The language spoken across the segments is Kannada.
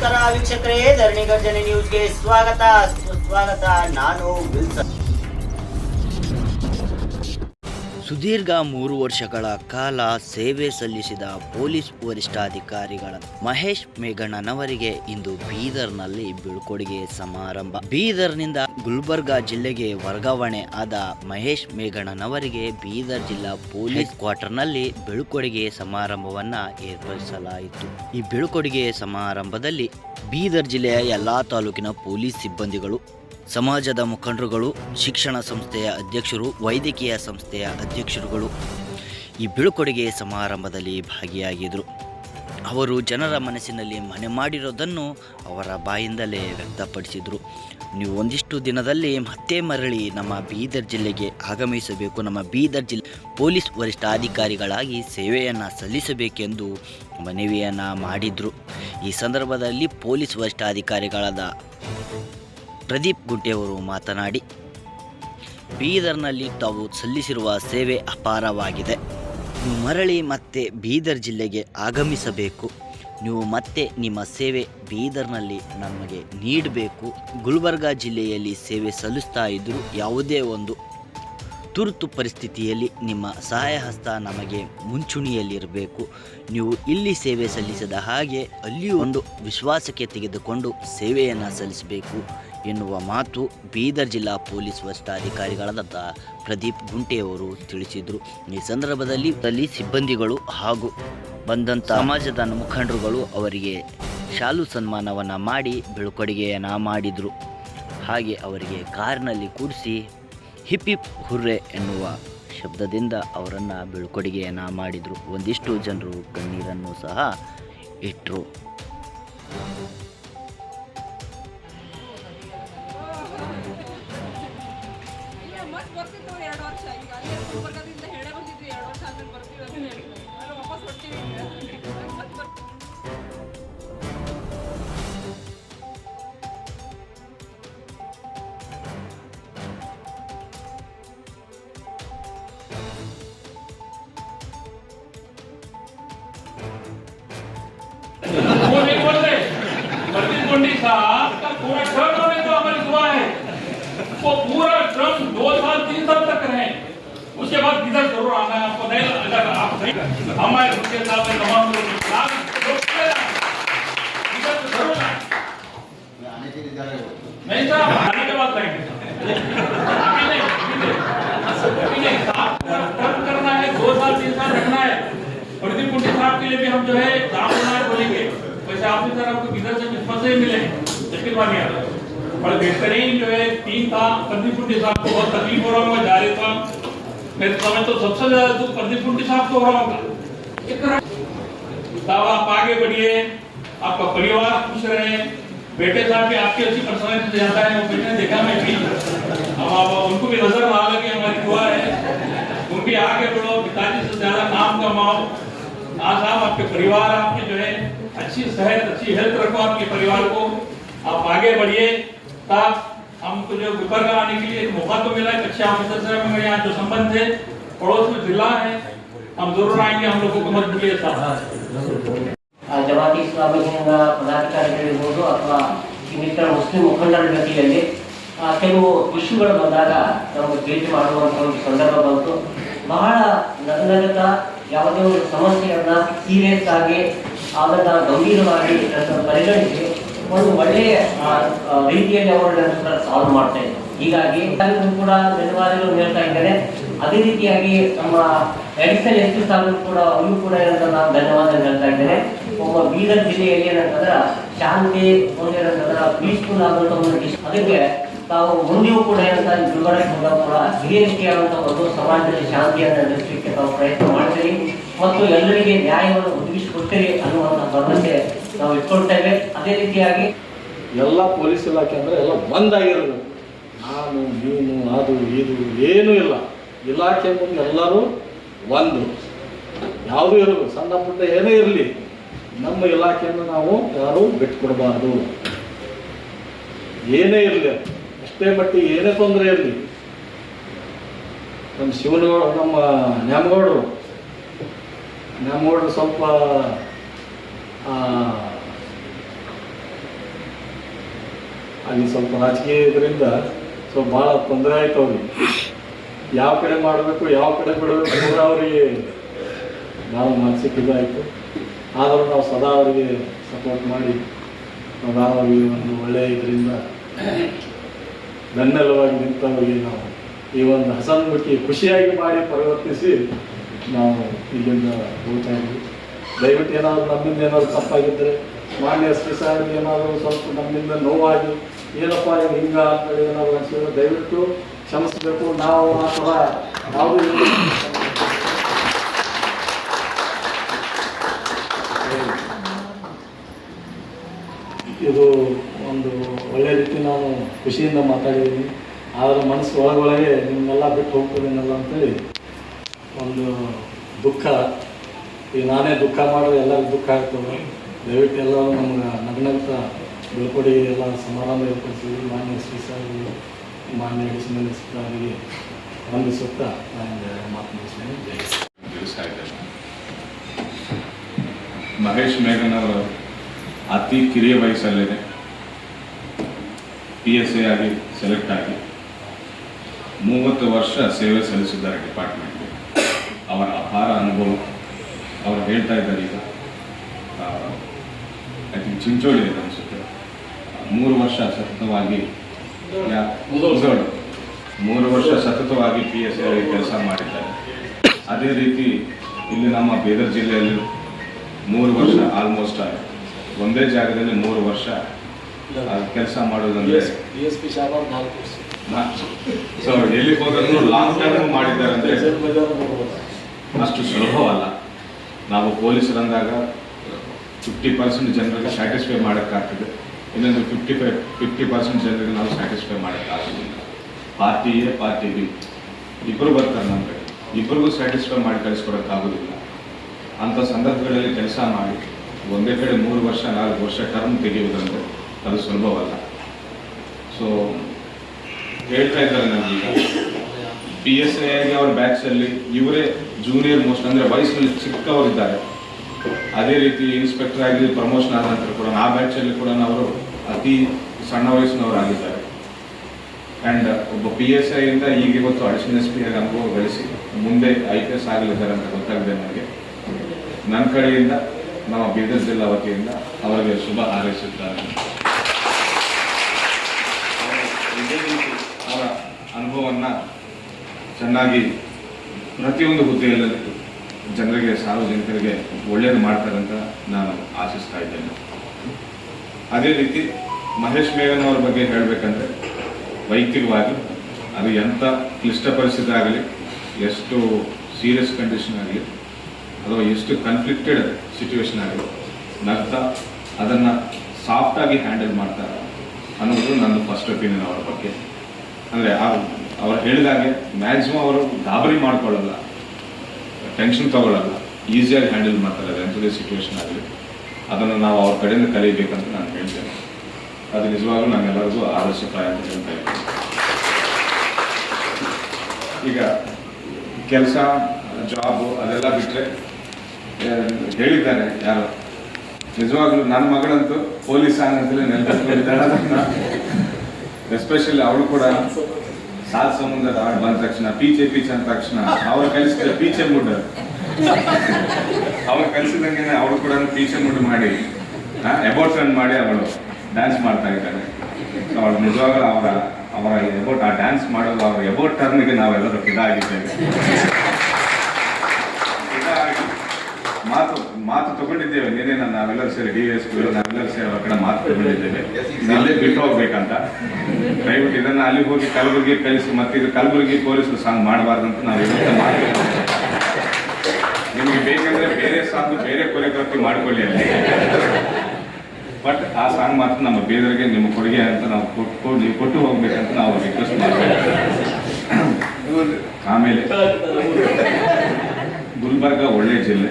ನಮಸ್ಕಾರ ವೀಕ್ಷಕರೇ ಧರಣಿ ಗರ್ಜನೆ ನ್ಯೂಸ್ಗೆ ಸ್ವಾಗತ. ಸ್ವಾಗತ ನಾನು ವಿಲ್ಸನ್. ಸುದೀರ್ಘ ಮೂರು ವರ್ಷಗಳ ಕಾಲ ಸೇವೆ ಸಲ್ಲಿಸಿದ ಪೊಲೀಸ್ ವರಿಷ್ಠಾಧಿಕಾರಿಗಳ ಮಹೇಶ್ ಮೇಘಣ್ಣನವರಿಗೆ ಇಂದು ಬೀದರ್ನಲ್ಲಿ ಬೀಳ್ಕೊಡುಗೆ ಸಮಾರಂಭ. ಬೀದರ್ನಿಂದ ಗುಲ್ಬರ್ಗಾ ಜಿಲ್ಲೆಗೆ ವರ್ಗಾವಣೆ ಆದ ಮಹೇಶ್ ಮೇಘಣ್ಣನವರಿಗೆ ಬೀದರ್ ಜಿಲ್ಲಾ ಪೊಲೀಸ್ ಕ್ವಾರ್ಟರ್ನಲ್ಲಿ ಬೀಳ್ಕೊಡುಗೆ ಸಮಾರಂಭವನ್ನ ಏರ್ಪಡಿಸಲಾಯಿತು. ಈ ಬೀಳ್ಕೊಡುಗೆ ಸಮಾರಂಭದಲ್ಲಿ ಬೀದರ್ ಜಿಲ್ಲೆಯ ಎಲ್ಲಾ ತಾಲೂಕಿನ ಪೊಲೀಸ್ ಸಿಬ್ಬಂದಿಗಳು ಸಮಾಜದ ಮುಖಂಡರುಗಳು, ಶಿಕ್ಷಣ ಸಂಸ್ಥೆಯ ಅಧ್ಯಕ್ಷರು, ವೈದ್ಯಕೀಯ ಸಂಸ್ಥೆಯ ಅಧ್ಯಕ್ಷರುಗಳು ಈ ಬೀಳ್ಕೊಡುಗೆ ಸಮಾರಂಭದಲ್ಲಿ ಭಾಗಿಯಾಗಿದ್ದರು ಅವರು ಜನರ ಮನಸ್ಸಿನಲ್ಲಿ ಮನೆ ಮಾಡಿರೋದನ್ನು ಅವರ ಬಾಯಿಂದಲೇ ವ್ಯಕ್ತಪಡಿಸಿದರು. ನೀವು ಒಂದಿಷ್ಟು ದಿನದಲ್ಲಿ ಮತ್ತೆ ಮರಳಿ ನಮ್ಮ ಬೀದರ್ ಜಿಲ್ಲೆಗೆ ಆಗಮಿಸಬೇಕು. ನಮ್ಮ ಬೀದರ್ ಜಿಲ್ಲೆ ಪೊಲೀಸ್ ವರಿಷ್ಠಾಧಿಕಾರಿಗಳಾಗಿ ಸೇವೆಯನ್ನು ಸಲ್ಲಿಸಬೇಕೆಂದು ಮನವಿಯನ್ನು ಮಾಡಿದರು. ಈ ಸಂದರ್ಭದಲ್ಲಿ ಪೊಲೀಸ್ ವರಿಷ್ಠಾಧಿಕಾರಿಗಳಾದ ಪ್ರದೀಪ್ ಗುಡ್ಡೆಯವರು ಮಾತನಾಡಿ, ಬೀದರ್ನಲ್ಲಿ ತಾವು ಸಲ್ಲಿಸಿರುವ ಸೇವೆ ಅಪಾರವಾಗಿದೆ. ನೀವು ಮರಳಿ ಮತ್ತೆ ಬೀದರ್ ಜಿಲ್ಲೆಗೆ ಆಗಮಿಸಬೇಕು. ನೀವು ಮತ್ತೆ ನಿಮ್ಮ ಸೇವೆ ಬೀದರ್ನಲ್ಲಿ ನಮಗೆ ನೀಡಬೇಕು. ಗುಲ್ಬರ್ಗಾ ಜಿಲ್ಲೆಯಲ್ಲಿ ಸೇವೆ ಸಲ್ಲಿಸ್ತಾ ಇದ್ದರೂ ಯಾವುದೇ ಒಂದು ತುರ್ತು ಪರಿಸ್ಥಿತಿಯಲ್ಲಿ ನಿಮ್ಮ ಸಹಾಯ ಹಸ್ತ ನಮಗೆ ಮುಂಚೂಣಿಯಲ್ಲಿರಬೇಕು. ನೀವು ಇಲ್ಲಿ ಸೇವೆ ಸಲ್ಲಿಸದ ಹಾಗೆ ಅಲ್ಲಿಯೂ ಒಂದು ವಿಶ್ವಾಸಕ್ಕೆ ತೆಗೆದುಕೊಂಡು ಸೇವೆಯನ್ನು ಸಲ್ಲಿಸಬೇಕು. ಎನ್ನುವ ಮಾತು ಬೀದರ್ ಜಿಲ್ಲಾ ಪೊಲೀಸ್ ವರಿಷ್ಠಾಧಿಕಾರಿಗಳಾದ ಪ್ರದೀಪ್ ಗುಂಟೆಯವರು ತಿಳಿಸಿದರು. ಈ ಸಂದರ್ಭದಲ್ಲಿ ಅಲ್ಲಿ ಸಿಬ್ಬಂದಿಗಳು ಹಾಗೂ ಬಂದಂಥ ಸಮಾಜದ ಮುಖಂಡರುಗಳು ಅವರಿಗೆ ಶಾಲು ಸನ್ಮಾನವನ್ನು ಮಾಡಿ ಬೀಳ್ಕೊಡುಗೆಯನ್ನು ಮಾಡಿದರು. ಹಾಗೆ ಅವರಿಗೆ ಕಾರಿನಲ್ಲಿ ಕೂರಿಸಿ ಹಿಪ್ ಹಿಪ್ ಹುರ್ರೆ ಎನ್ನುವ ಶಬ್ದದಿಂದ ಅವರನ್ನು ಬೀಳ್ಕೊಡುಗೆಯನ್ನು ಮಾಡಿದರು. ಒಂದಿಷ್ಟು ಜನರು ಕಣ್ಣೀರನ್ನು ಸಹ ಇಟ್ಟರು मैं आपको नहीं अगर आप नहीं हमारे उनके साथ में तमाम लोग नहीं साहब आने के बाद करना है दो साल तीन साल रखना है और इसी पुंडी साहब के लिए भी हम जो है दाम बनाए बोलेंगे वैसे आपने सर आपको किधर से किस्मत से मिले लेकिन वहाँ नहीं आता और बेहतरीन जो है, तीन था कंदी पुंडी साहब को बहुत तकलीफ़ हो रहा होगा, जा रहे था मैं समझ तो सबसे ज़्यादा दुख प्रदीप कुंडी साहब को हो रहा होगा। साहब, आप आगे बढ़िए। आपका परिवार खुश रहे। बेटे साहब भी आपकी अच्छी पर्सनैलिटी जाता है। वो बेटे देखा मैं भी। अब आप उनको भी नज़र ना लगे, हमारी दुआ है। तुम भी आगे बढ़ो। पिताजी से ज़्यादा काम कमाओ। आज साहब, आपके परिवार आपके जो है, अच्छी सेहत, अच्छी हेल्थ रखो आपके परिवार को। आप आगे बढ़िए। साहब हमको जो गुलबर्गा आने के लिए एक मौका तो मिला है अच्छे ऑफिसर से हमें यहाँ जो संबंध है पड़ोस में जिला है हम जरूर आएंगे हम लोगों को मत भूलिए साहब ಆ ಜಮಾತಿ ಇಸ್ಲಾಮಿಯಿಂದ ಪದಾಧಿಕಾರಿಗಳಿರ್ಬೋದು ಅಥವಾ ಇನ್ನಿತರ ಮುಸ್ಲಿಂ ಮುಖಂಡರ ಜೊತೆಯಲ್ಲಿ ಆ, ಕೆಲವು ಇಶ್ಯೂಗಳು ಬಂದಾಗ ನಮಗೆ ಭೇಟಿ ಮಾಡುವಂಥ ಒಂದು ಸಂದರ್ಭ ಬಂತು ಬಹಳ ನಗನಗತ ಯಾವುದೇ ಒಂದು ಸಮಸ್ಯೆಯನ್ನ ಸೀರಿಯಸ್ ಆಗಿ ಅದನ್ನ ಗಂಭೀರವಾಗಿ ಅದನ್ನ ಪರಿಗಣಿಸಿ ಒಂದು ಒಳ್ಳೆಯ ರೀತಿಯಲ್ಲಿ ಅವರು ಸಾಲ್ವ್ ಮಾಡ್ತಾ ಇದ್ದಾರೆ ಹೀಗಾಗಿ ಕೂಡ ಧನ್ಯವಾದಗಳು ಹೇಳ್ತಾ ಇದ್ದಾರೆ ಅದೇ ರೀತಿಯಾಗಿ ನಮ್ಮ ಎಡಿಸಲ್ ಎಸ್ ಪಿ ಕೂಡ ಅವರು ಕೂಡ ಏನಂತ ನಾನು ಧನ್ಯವಾದ ಹೇಳ್ತಾ ಇದ್ದೇನೆ. ಒಬ್ಬ ಬೀದರ್ ಜಿಲ್ಲೆಯಲ್ಲಿ ಏನಂತಂದ್ರೆ, ಶಾಂತಿ ಏನಂತಂದ್ರೆ ಪೀಸ್ಫುಲ್ ಆಗುವಂತ ಒಂದು ಅದಕ್ಕೆ ತಾವು ಮುಂದೆಯೂ ಕೂಡ ಏನಂತ ಬಿಡುಗಡೆ ಕೂಡ ಹಿರಿಯ ಅಂತ ಒಂದು ಸಮಾಜದಲ್ಲಿ ಶಾಂತಿಯನ್ನು ನಡೆಸಲಿಕ್ಕೆ ತಾವು ಪ್ರಯತ್ನ ಮಾಡ್ತೀರಿ ಮತ್ತು ಎಲ್ಲರಿಗೆ ನ್ಯಾಯವನ್ನು ಒದಗಿಸಿಕೊಡ್ತೀರಿ ಅನ್ನುವಂಥ ಭರವಸೆ ನಾವು ಇಟ್ಕೊಳ್ತೇವೆ. ಅದೇ ರೀತಿಯಾಗಿ ಎಲ್ಲ ಪೊಲೀಸ್ ಇಲಾಖೆ ಅಂದರೆ ಎಲ್ಲ ಬಂದಾಗಿರೋದು ನಾನು, ನೀನು, ಅದು, ಇದು, ಏನೂ ಇಲ್ಲ. ಇಲಾಖೆ ಮುಂದೆ ಎಲ್ಲರೂ ಒಂದು. ಯಾವುದೂ ಇರಬೇಕು ಸಣ್ಣ ಪುಟ್ಟ ಏನೇ ಇರಲಿ. ನಮ್ಮ ಇಲಾಖೆಯನ್ನು ನಾವು ಯಾರೂ ಬಿಟ್ಟುಕೊಡಬಾರ್ದು ಏನೇ ಇರಲಿ ಅಷ್ಟೇ ಮಟ್ಟಿ ಏನೇ ತೊಂದರೆ ಇರಲಿ. ನಮ್ಮ ಶಿವನಗೌಡ ನಮ್ಮ ನ್ಯಾಮಗೌಡರು ನ್ಯಾಮಗೌಡರು ಸ್ವಲ್ಪ ಅಲ್ಲಿ ಸ್ವಲ್ಪ ರಾಜಕೀಯ ಇದರಿಂದ ಸ್ವಲ್ಪ ಭಾಳ ತೊಂದರೆ ಆಯ್ತು ಅವ್ರಿಗೆ. ಯಾವ ಕಡೆ ಮಾಡಬೇಕು, ಯಾವ ಕಡೆ ಬಿಡಬೇಕು ಕೂಡ ಅವರಿಗೆ ಭಾಳ ಮನಸ್ಸಿಗೆ ಇದಾಯಿತು. ಆದರೂ ನಾವು ಸದಾ ಅವರಿಗೆ ಸಪೋರ್ಟ್ ಮಾಡಿ, ಸದಾ ಅವರಿಗೆ ಒಂದು ಒಳ್ಳೆಯ ಇದರಿಂದ ಬೆನ್ನೆಲುವಾಗಿ ನಿಂತವರಿಗೆ ನಾವು. ಈ ಒಂದು ಹಸನ್ಮುಖಿ ಖುಷಿಯಾಗಿ ಮಾಡಿ ಪರಿವರ್ತಿಸಿ ನಾವು ಇಲ್ಲಿಂದ ಹೋಗ್ತಾ ಇದ್ವಿ ದಯವಿಟ್ಟು ಏನಾದರೂ ನಮ್ಮಿಂದ ಏನಾದರೂ ತಪ್ಪಾಗಿದ್ದರೆ, ಮಾನ್ಯ ಶ್ರೀ ಸಾಹೇಬ್ ಏನಾದರೂ ಸ್ವಲ್ಪ ನಮ್ಮಿಂದ ನೋವಾಗಿ, ಏನಪ್ಪ ಇದು ಹಿಂಗ ಅಂತೇಳಿ ಏನಾದರೂ ಅನಿಸಿದ್ರೆ ದಯವಿಟ್ಟು ಕ್ಷಮಿಸಬೇಕು. ನಾವು ಆ ಥರ ಯಾವುದೂ ಖುಷಿಯಿಂದ ಮಾತಾಡಿದ್ದೀನಿ. ಆದರೆ ಮನಸ್ಸು ಒಳಗೊಳಗೆ ನಿಮ್ಮನ್ನೆಲ್ಲ ಬಿಟ್ಟು ಹೋಗ್ತಿದ್ದೀನಲ್ಲ ಅಂತೇಳಿ ಒಂದು ದುಃಖ. ಈಗ ನಾನೇ ದುಃಖ ಮಾಡಿದ್ರೆ ಎಲ್ಲರಿಗೂ ದುಃಖ ಆಗ್ತದೆ. ದಯವಿಟ್ಟು ಎಲ್ಲರೂ ನಮ್ಗೆ ನಗ್ನಗ್ತ ಬೀಳ್ಕೊಡಿ, ಎಲ್ಲ ಸಮಾರಂಭ ಏರ್ಪಡಿಸಿದ್ವಿ ಮಾನ್ಯ ಶ್ರೀ ಸಾಹೇಬರು, ಮಾನ್ಯ ಅಡಿಷನಲ್ ಅವರಿಗೆ ವಂದಿಸುತ್ತಾ ನಾನು ಮಾತು ಮುಗಿಸ್ತೇನೆ ಜೈ ಹಿಂದ್. ತಿಳಿಸ್ತಾ ಇದ್ದೇನೆ ಮಹೇಶ್ ಮೇಘನ್ ಅತಿ ಕಿರಿಯ ವಯಸ್ಸಲ್ಲಿದೆ. ಪಿ ಎಸ್ ಎ ಆಗಿ ಸೆಲೆಕ್ಟ್ ಆಗಿ ಮೂವತ್ತು ವರ್ಷ ಸೇವೆ ಸಲ್ಲಿಸಿದ್ದಾರೆ ಡಿಪಾರ್ಟ್ಮೆಂಟ್ಗೆ ಅವರ ಅಪಾರ ಅನುಭವ. ಅವರು ಹೇಳ್ತಾ ಇದ್ದಾರೆ ಈಗ. ಐ ಥಿಂಕ್ ಚಿಂಚೋಳಿ ಇದೆ ಅನಿಸುತ್ತೆ. ಮೂರು ವರ್ಷ ಸತತವಾಗಿ. ಮೂರು ವರ್ಷ ಸತತವಾಗಿ ಪಿ ಎಸ್ ಎ ಕೆಲಸ ಮಾಡಿದ್ದಾರೆ. ಅದೇ ರೀತಿ ಇಲ್ಲಿ ನಮ್ಮ ಬೀದರ್ ಜಿಲ್ಲೆಯಲ್ಲಿ ಮೂರು ವರ್ಷ ಆಲ್ಮೋಸ್ಟ್ ಒಂದೇ ಜಾಗದಲ್ಲಿ ಮೂರು ವರ್ಷ ಕೆಲಸ ಮಾಡೋದಂದ್ರೆ? ಸೊ ಹೋದ್ರೂ ಲಾಂಗ್ ಟರ್ಮ್ ಮಾಡಿದ್ದಾರೆ ಅಂದ್ರೆ. ಅಷ್ಟು ಸುಲಭವಲ್ಲ. ನಾವು ಪೊಲೀಸರಂದಾಗ ಫಿಫ್ಟಿ ಪರ್ಸೆಂಟ್ ಜನರಿಗೆ ಸ್ಯಾಟಿಸ್ಫೈ ಮಾಡೋಕ್ಕಾಗ್ತದೆ. ಇನ್ನೊಂದು ಫಿಫ್ಟಿ ಫೈ ಫಿಫ್ಟಿ ಪರ್ಸೆಂಟ್ ಜನರಿಗೆ ನಾವು ಸ್ಯಾಟಿಸ್ಫೈ ಮಾಡೋಕ್ಕಾಗೋದಿಲ್ಲ. Party A party B. ಇಬ್ಬರು ಬರ್ತಾರೆ ನಮ್ಮ ಕಡೆ. ಇಬ್ಬರಿಗೂ ಸ್ಯಾಟಿಸ್ಫೈ ಮಾಡಿ ಕಳಿಸ್ಕೊಡೋಕ್ಕಾಗೋದಿಲ್ಲ. ಅಂಥ ಸಂದರ್ಭಗಳಲ್ಲಿ ಕೆಲಸ ಮಾಡಿ ಒಂದೇ ಕಡೆ ಮೂರು ವರ್ಷ ನಾಲ್ಕು ವರ್ಷ ಟರ್ಮ್ ತೆಗೆಯುವುದಂದ್ರೆ ಅದು ಸುಲಭವಲ್ಲ. ಸೊ ಹೇಳ್ತಾ ಇದ್ದಾರೆ ನಮಗೀಗ. ಪಿ ಎಸ್ ಐ ಆಗಿ ಅವ್ರ ಬ್ಯಾಚಲ್ಲಿ ಇವರೇ ಜೂನಿಯರ್ ಮೋಸ್ಟ್ ಅಂದರೆ ವಯಸ್ಸಿನಲ್ಲಿ ಚಿಕ್ಕವರಿದ್ದಾರೆ. ಅದೇ ರೀತಿ ಇನ್ಸ್ಪೆಕ್ಟರ್ ಆಗಿ ಪ್ರಮೋಷನ್ ಆದ ನಂತರ ಕೂಡ ಆ ಬ್ಯಾಚಲ್ಲಿ ಕೂಡ ಅವರು ಅತಿ ಸಣ್ಣ ವಯಸ್ಸಿನವರಾಗಿದ್ದಾರೆ. ಆ್ಯಂಡ್ ಒಬ್ಬ ಪಿ ಎಸ್ ಐಯಿಂದ ಈಗ ಇವತ್ತು ಅಡಿಷನ್ ಎಸ್ ಪಿ ಆಗಿ ಅನುಭವ ಗಳಿಸಿ ಮುಂದೆ ಐ ಪಿ ಎಸ್ ಆಗಲಿದ್ದಾರೆ ಅಂತ ಗೊತ್ತಾಗಿದೆ ನನಗೆ ನನ್ನ ಕಡೆಯಿಂದ ನಮ್ಮ ಬೀದರ್ ಜಿಲ್ಲಾ ವತಿಯಿಂದ ಅವರಿಗೆ ಶುಭ ಹಾರೈಸುತ್ತಾರೆ ಇದೇ ರೀತಿ ಅವರ ಅನುಭವವನ್ನು ಚೆನ್ನಾಗಿ ಪ್ರತಿಯೊಂದು ಹುದ್ದೆಯಲ್ಲಿ ಜನರಿಗೆ, ಸಾರ್ವಜನಿಕರಿಗೆ ಒಳ್ಳೆಯದು ಮಾಡ್ತಾರೆ ಅಂತ ನಾನು ಆಶಿಸ್ತಾ ಇದ್ದೇನೆ. ಅದೇ ರೀತಿ ಮಹೇಶ್ ಮೇಘನ್ ಅವರ ಬಗ್ಗೆ ಹೇಳಬೇಕಂದ್ರೆ ವೈಯಕ್ತಿಕವಾಗಿ ಅದು ಎಂಥ ಕ್ಲಿಷ್ಟ ಪರಿಸ್ಥಿತಿ ಆಗಲಿ, ಎಷ್ಟು ಸೀರಿಯಸ್ ಕಂಡೀಷನ್ ಆಗಲಿ, ಅಥವಾ ಎಷ್ಟು ಕನ್ಫ್ಲಿಕ್ಟೆಡ್ ಸಿಚುವೇಶನ್ ಆಗಲಿ, ನಗ್ತಾ ಅದನ್ನು ಸಾಫ್ಟಾಗಿ ಹ್ಯಾಂಡಲ್ ಮಾಡ್ತಾರೆ ಅನ್ನೋದು ನನ್ನ ಫಸ್ಟ್ ಒಪಿನಿಯನ್ ಅವರ ಬಗ್ಗೆ. ಅಂದರೆ ಅವ್ರು ಹೇಳಿದಾಗೆ ಮ್ಯಾಕ್ಸಿಮಮ್ ಅವರು ಗಾಬರಿ ಮಾಡ್ಕೊಳ್ಳಲ್ಲ ಟೆನ್ಷನ್ ತಗೊಳ್ಳಲ್ಲ ಈಸಿಯಾಗಿ ಹ್ಯಾಂಡಲ್ ಮಾಡ್ತಾರೆ ಎಂಥದೇ ಸಿಚುವೇಶನ್ ಆಗಲಿ ಅದನ್ನು ನಾವು ಅವ್ರ ಕಡೆಯಿಂದ ಕಲಿಬೇಕಂತ ನಾನು ಹೇಳ್ತೇನೆ. ಅದು ನಿಜವಾಗ್ಲೂ ನಮ್ಮೆಲ್ಲರಿಗೂ ಆದರ್ಶಪ್ರಾಯ ಅಂತ ಹೇಳ್ತಾ ಇದ್ದೀನಿ. ಈಗ ಕೆಲಸ ಜಾಬು ಅದೆಲ್ಲ ಬಿಟ್ಟರೆ ಹೇಳಿದ್ದಾರೆ ಯಾರು. ನಿಜವಾಗ್ಲೂ ನನ್ನ ಮಗಳಂತೂ ಪೊಲೀಸ್ ಅಂತಲೇ ನೆನಪಿಸ್ಕೊಂಡಿದ್ದಾಳೆ ಎಸ್ಪೆಷಲಿ ಅವಳು ಕೂಡ ಸಾಲ್ ಸಮುದ್ರ ಹಾಡ್ ಬಂದ ತಕ್ಷಣ, ಪೀಚೆ ಪೀಚೆ ಅಂದ ತಕ್ಷಣ ಅವ್ರು ಕಲಿಸಿದ ಪೀಚೆ ಮುಡ್ಡು ಅವ್ರು ಕಲಿಸಿದಂಗೆ ಅವಳು ಕೂಡ ಪೀಚೆ ಮುಡ್ ಮಾಡಿ ಎಬೋಟ್ ರನ್ ಮಾಡಿ ಅವಳು ಡ್ಯಾನ್ಸ್ ಮಾಡ್ತಾ ಇದ್ದಾಳೆ. ಅವಳು ನಿಜವಾಗ್ಲೂ ಅವರ ಅವರ ಎಬೋಟ್ ಆ ಡ್ಯಾನ್ಸ್ ಮಾಡೋದು ಅವರ ಎಬೋಟ್ ಟರ್ನ್ಗೆ ನಾವೆಲ್ಲರೂ ಇದಾಗಿದ್ದೇವೆ. ಇದಾಗಿ ಮಾತು ಮಾತು ತಗೊಂಡಿದ್ದೇವೆ. ನಿನ್ನೆ ನಾನು ನಾವೆಲ್ಲರೂ ಸೇರಿ ಡಿ ಎಸ್ ಪಿ ನಾವೆಲ್ಲರೂ ಸೇರಿ ಅವ್ರ ಕಡೆ ಮಾತು ತಗೊಂಡಿದ್ದೇವೆ. ಇಲ್ಲೇ ಬಿಟ್ಟು ಹೋಗ್ಬೇಕಂತ ದಯವಿಟ್ಟು ಇದನ್ನ ಅಲ್ಲಿಗೆ ಹೋಗಿ ಕಲಬುರಗಿ ಕಳಿಸಿ ಮತ್ತೆ ಇದು ಕಲಬುರಗಿ ಪೊಲೀಸರು ಸಾಂಗ್ ಮಾಡಬಾರ್ದಂತ ಅಂತ ನಾವು ಇವತ್ತು ಮಾಡ್ಬೇಕು ನಿಮಗೆ ಬೇಕಂದ್ರೆ ಬೇರೆ ಸಾಂಗ್ ಬೇರೆ ಕೊರಿಯೋಗ್ರಫಿ ಮಾಡ್ಕೊಳ್ಳಿ ಅಲ್ಲಿ. ಬಟ್ ಆ ಸಾಂಗ್ ಮಾತ್ರ ನಮ್ಮ ಬೇದರಿಗೆ ನಿಮ್ಮ ಕೊಡುಗೆ ಅಂತ ನಾವು ಕೊಟ್ಟು ನೀವು ಕೊಟ್ಟು ಹೋಗ್ಬೇಕಂತ ನಾವು ರಿಕ್ವೆಸ್ಟ್ ಮಾಡ್ಬೇಕು ಆಮೇಲೆ ಗುಲ್ಬರ್ಗ ಒಳ್ಳೆ ಜಿಲ್ಲೆ.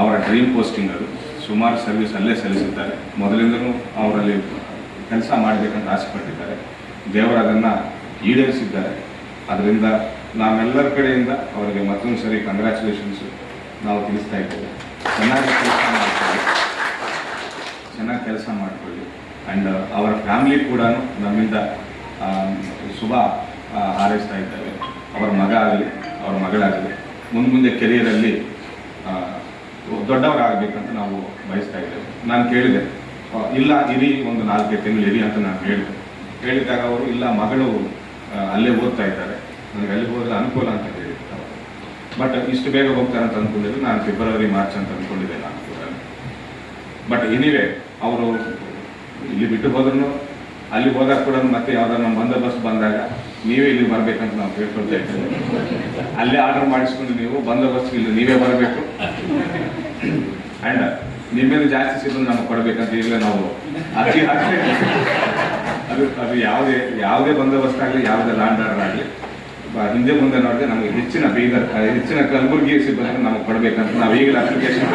ಅವರ ಡ್ರೀಮ್ ಪೋಸ್ಟಿಂಗ್ ಅದು. ಸುಮಾರು ಸರ್ವಿಸ್ ಅಲ್ಲೇ ಸಲ್ಲಿಸಿದ್ದಾರೆ. ಮೊದಲಿಂದಲೂ ಅವರಲ್ಲಿ ಕೆಲಸ ಮಾಡಬೇಕಂತ ಆಸೆ ಪಟ್ಟಿದ್ದಾರೆ ದೇವರು ಅದನ್ನು ಈಡೇರಿಸಿದ್ದಾರೆ. ಅದರಿಂದ ನಾವೆಲ್ಲರ ಕಡೆಯಿಂದ ಅವರಿಗೆ ಮತ್ತೊಂದು ಸರಿ ಕಂಗ್ರ್ಯಾಚುಲೇಷನ್ಸು ನಾವು ತಿಳಿಸ್ತಾ ಇದ್ದೇವೆ. ಚೆನ್ನಾಗಿ ಕೆಲಸ ಮಾಡ್ಕೊಳ್ಳಿ. ಚೆನ್ನಾಗಿ ಕೆಲಸ ಮಾಡಿಕೊಳ್ಳಿ. ಆ್ಯಂಡ್ ಅವರ ಫ್ಯಾಮಿಲಿ ಕೂಡ ನಮ್ಮಿಂದ ಶುಭ ಹಾರೈಸ್ತಾ ಇದ್ದಾರೆ. ಅವರ ಮಗ ಆಗಲಿ, ಅವರ ಮಗಳಾಗಲಿ, ಮುಂದೆ ಮುಂದೆ ಕೆರಿಯರಲ್ಲಿ ದೊಡ್ಡವರಾಗಬೇಕಂತ ನಾವು ಬಯಸ್ತಾ ಇದ್ದೇವೆ. ನಾನು ಕೇಳಿದೆ ಇಲ್ಲ, ಇರಿ, ಒಂದು ನಾಲ್ಕೈದು ತಿಂಗಳು ಇರಿ ಅಂತ ನಾನು ಹೇಳಿದೆ. ಹೇಳಿದಾಗ ಅವರು, ಇಲ್ಲ, ಮಗಳು ಅಲ್ಲೇ ಓದ್ತಾ ಇದ್ದಾರೆ. ನನಗೆ ಅಲ್ಲಿ ಹೋದ್ರೆ ಅನುಕೂಲ ಅಂತ ಹೇಳಿದ್ರು. ಬಟ್ ಇಷ್ಟು ಬೇಗ ಹೋಗ್ತಾರೆ ಅಂತ ಅಂದ್ಕೊಂಡಿದ್ರು. ನಾನು ಫೆಬ್ರವರಿ, ಮಾರ್ಚ್ ಅಂತ ಅಂದ್ಕೊಂಡಿದ್ದೆ ನಾನು ಬಟ್ ಎನಿವೇ, ಅವರು ಇಲ್ಲಿ ಬಿಟ್ಟು ಹೋದ್ರು. ಅಲ್ಲಿ ಹೋದಾಗ ಕೂಡ ಮತ್ತೆ ಯಾವ್ದಾದ್ರು ನಮ್ಮ ಬಂದೋಬಸ್ತ್ ಬಂದಾಗ ನೀವೇ ಇಲ್ಲಿ ಬರಬೇಕಂತ ನಾವು ಕೇಳ್ಕೊಳ್ತಾ ಇದ್ದೇವೆ. ಅಲ್ಲೇ ಆರ್ಡರ್ ಮಾಡಿಸ್ಕೊಂಡು ನೀವು ಬಂದೋಬಸ್ತ್ ಇಲ್ಲಿ ನೀವೇ ಬರಬೇಕು. ಅಂಡ್ ನಿಮ್ಮೇಲೆ ಜಾಸ್ತಿ ಸಿಗೋದು ನಮ್ಗೆ ಕೊಡಬೇಕಂತ ಈಗಲೇ ನಾವು. ಅರ್ಜಿ ಹಾಕ್ಬೇಕು ಅದು ಅದು ಯಾವುದೇ ಯಾವುದೇ ಬಂದೋಬಸ್ತ್ ಆಗಲಿ ಯಾವುದೇ ಲ್ಯಾಂಡ್ ಆರ್ಡರ್ ಆಗಲಿ ಹಿಂದೆ ಮುಂದೆ ನೋಡಿದ್ರೆ ನಮಗೆ ಹೆಚ್ಚಿನ ಬೀದರ್ ಹೆಚ್ಚಿನ ಕಲಬುರಗಿ ಸಿಬ್ಬಂದಿ ನಮಗೆ ಕೊಡಬೇಕಂತ ನಾವು ಈಗಲೇ ಅಪ್ಲಿಕೇಶನ್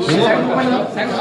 十三公分三公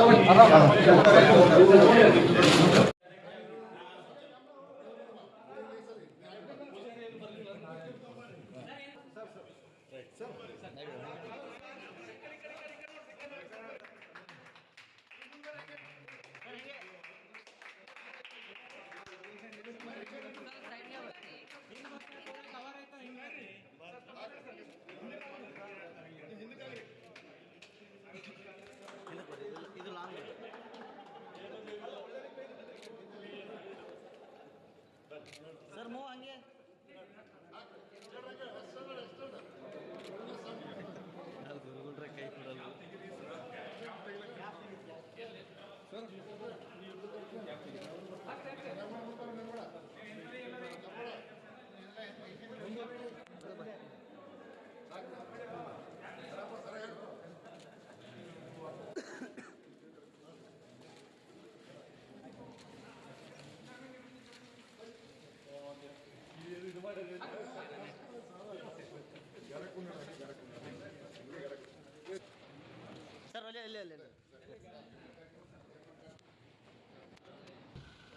ले ले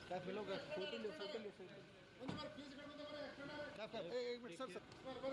क्या फिलो का फ़ोटो लो फ़ोटो लो फ़ोटो ಒಂದು ಬಾರಿ ಪ್ಲೀಸ್ ಕಡ್ಕೊಂಡು ಬರ extra cup cup 1 minute sir sir ಬರ